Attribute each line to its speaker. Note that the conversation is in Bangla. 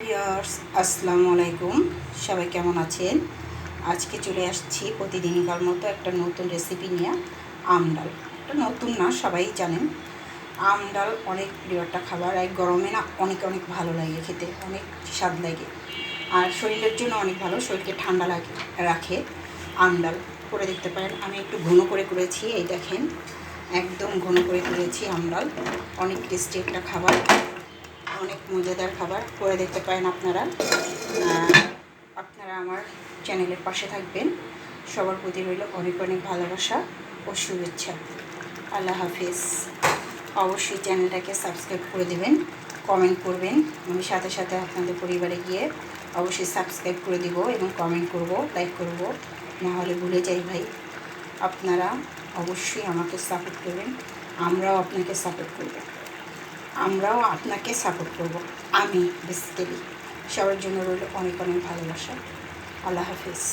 Speaker 1: ভিউয়ার্স, আসসালামু আলাইকুম। সবাই কেমন আছেন? আজকে চলে আসছি প্রতিদিনকার মতো একটা নতুন রেসিপি নিয়ে আমডাল এটা নতুন না, সবাই জানেন। আমডাল অনেক প্রিয় একটা খাবার এই গরমে না অনেক অনেক ভালো লাগে খেতে, অনেক স্বাদ লাগে। আর শরীরের জন্য অনেক ভালো, শরীরকে ঠান্ডা লাগে, রাখে আমডাল করে দেখতে পারেন, আমি একটু ঘন করে করেছি, এই দেখেন। একদম ঘন করে করেছি আমডাল অনেক টেস্টি একটা খাবার। মজাদার খাবার করে দেখতে পারেন আপনারা। আপনারা আমার চ্যানেলের পাশে থাকবেন। সবার প্রতি রইল অনেক অনেক ভালোবাসা ও শুভেচ্ছা। আল্লাহ হাফিজ। অবশ্যই চ্যানেলটাকে সাবস্ক্রাইব করে দেবেন, কমেন্ট করবেন। আমি সাথে সাথে আপনাদের পরিবারে গিয়ে অবশ্যই সাবস্ক্রাইব করে দিব এবং কমেন্ট করব, লাইক করব। না হলে ভুলে যাই ভাই। আপনারা অবশ্যই আমাকে সাপোর্ট করবেন, আমরাও আপনাকে সাপোর্ট করব। আমরাও আপনাকে সাপোর্ট করব। আমি বেসিক্যালি সবার জন্য রইল অনেক অনেক ভালোবাসা। আল্লাহ হাফিজ।